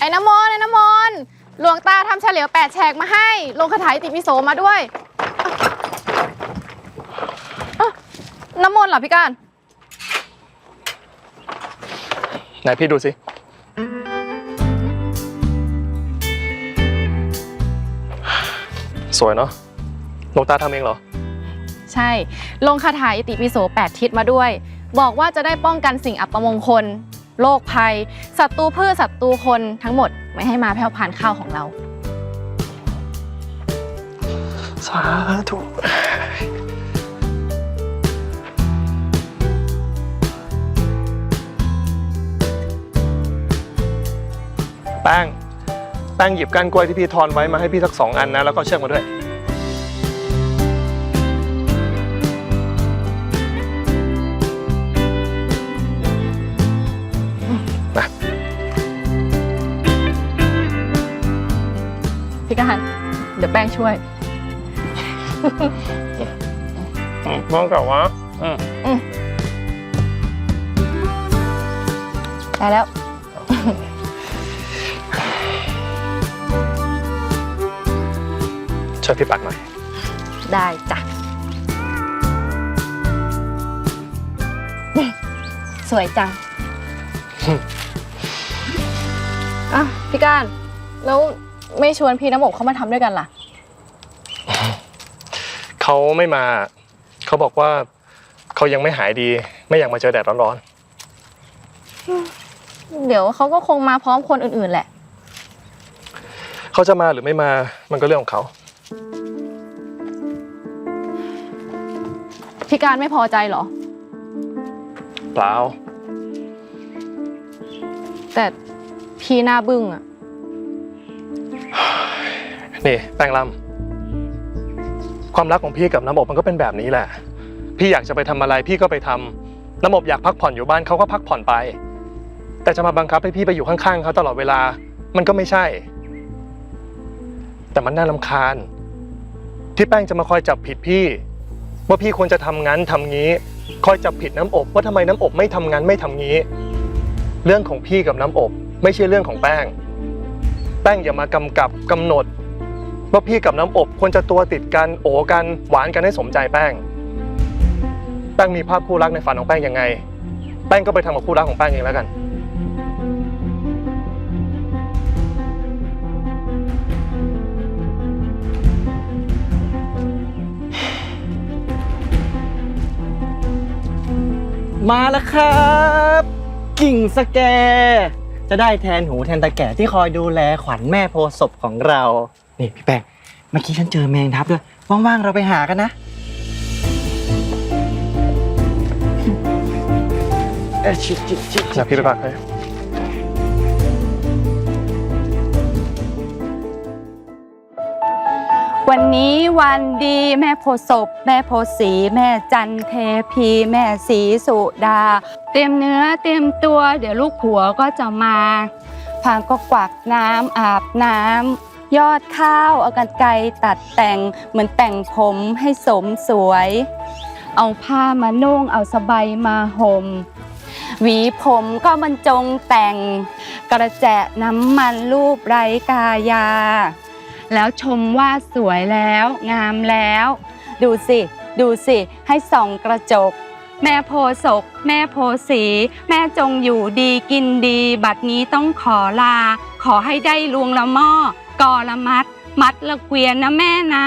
ไอ้น้ำมนต์ไอ้น้ำมนต์หลวงตาทำเฉลียวแปดแฉกมาให้ ลงคาถาอิติปิโสมาด้วยอะน้ำมนต์เหรอพี่การ ไหนพี่ดูสิ สวยเนาะหลวงตาทำเองเหรอ ใช่ ลงคาถาอิติปิโสแปดทิศมาด้วย บอกว่าจะได้ป้องกันสิ่งอัปมงคล โรคภัยศัตรูพืชศัตรูคนทั้งหมดไม่ให้มาแผ่วผ่านข้าวของเรา สาธุแป้งแป้งหยิบก้านกล้วยที่พี่ทอนไว้มาให้พี่สักสองอันนะ แล้วก็เชือกมาด้วย ยวแป้งช่วย มองกับว่าอืมได้แล้ว ช่วยพี่ปัดหน่อย ได้จ้ะ สวยจัง อะ พี่การ แล้ว ไม่ชวนพี่น้ำอบเขามาทำด้วยกันล่ะ เขาไม่มา เขาบอกว่าเขายังไม่หายดี ไม่อยากมาเจอแดดร้อนเดี๋ยวเขาก็คงมาพร้อมคนอื่นๆแหละ ๆเขาจะมาหรือไม่มามันก็เรื่องของเขาพี่การไม่พอใจเหรอ เปล่าแต่พี่หน้าบึ้งอะ นี่แป้งลำความรักของพี่กับน้ำอบมันก็เป็นแบบนี้แหละ พี่อยากจะไปทำอะไรพี่ก็ไปทำน้ำอบอยากพักผ่อนอยู่บ้านเขาก็พักผ่อนไป แต่จะมาบังคับให้พี่ไปอยู่ข้างๆเขาตลอดเวลา มันก็ไม่ใช่ แต่มันน่ารำคาญ ที่แป้งจะมาคอยจับผิดพี่ ว่าพี่ควรจะทำงั้นทำงี้ คอยจับผิดน้ำอบ ว่าทำไมน้ำอบไม่ทำงั้นไม่ทำงี้ เรื่องของพี่กับน้ำอบ ไม่ใช่เรื่องของแป้ง แป้งอย่ามากำกับกำหนด ว่าพี่กับน้ำอบควรจะตัวติดกันโอกันหวานกันให้สมใจแป้ง แป้งมีภาพคู่รักในฝันของแป้งยังไง แป้งก็ไปทำกับคู่รักของแป้งเองแล้วกัน มาแล้วครับ กิ่งสแก จะได้แทนหูแทนตาแก่ที่คอยดูแลขวัญแม่โพศพของเรา นี่พี่แป้งเมื่อกี้ฉันเจอแมงทับด้วยว่างๆเราไปหากันนะเอ้ยชิชิชินะพี่ไปปักให้ วันนี้วันดีแม่โพธิ์ศพ แม่โพธิ์ศรีแม่จันเทพี แม่ศรีสุดา เตรียมเนื้อเตรียมตัว เดี๋ยวลูกผัวก็จะมาพางก็กวักน้ำอาบน้ำ ยอดข้าว เอากันไกรตัดแต่งเหมือนแต่งผมให้สมสวย เอาผ้ามานุ่งเอาสบายมาห่มหวีผมก็บรรจงแต่งกระแจะน้ำมันรูปไร้กายา แล้วชมว่าสวยแล้วงามแล้ว ดูสิ ดูสิให้ส่องกระจก แม่โพศก แม่โพธิ์ศรีแม่จงอยู่ดีกินดี บัดนี้ต้องขอลา ขอให้ได้ลวงละหม้อ กอละมัด มัดละเกวียนนะแม่นะ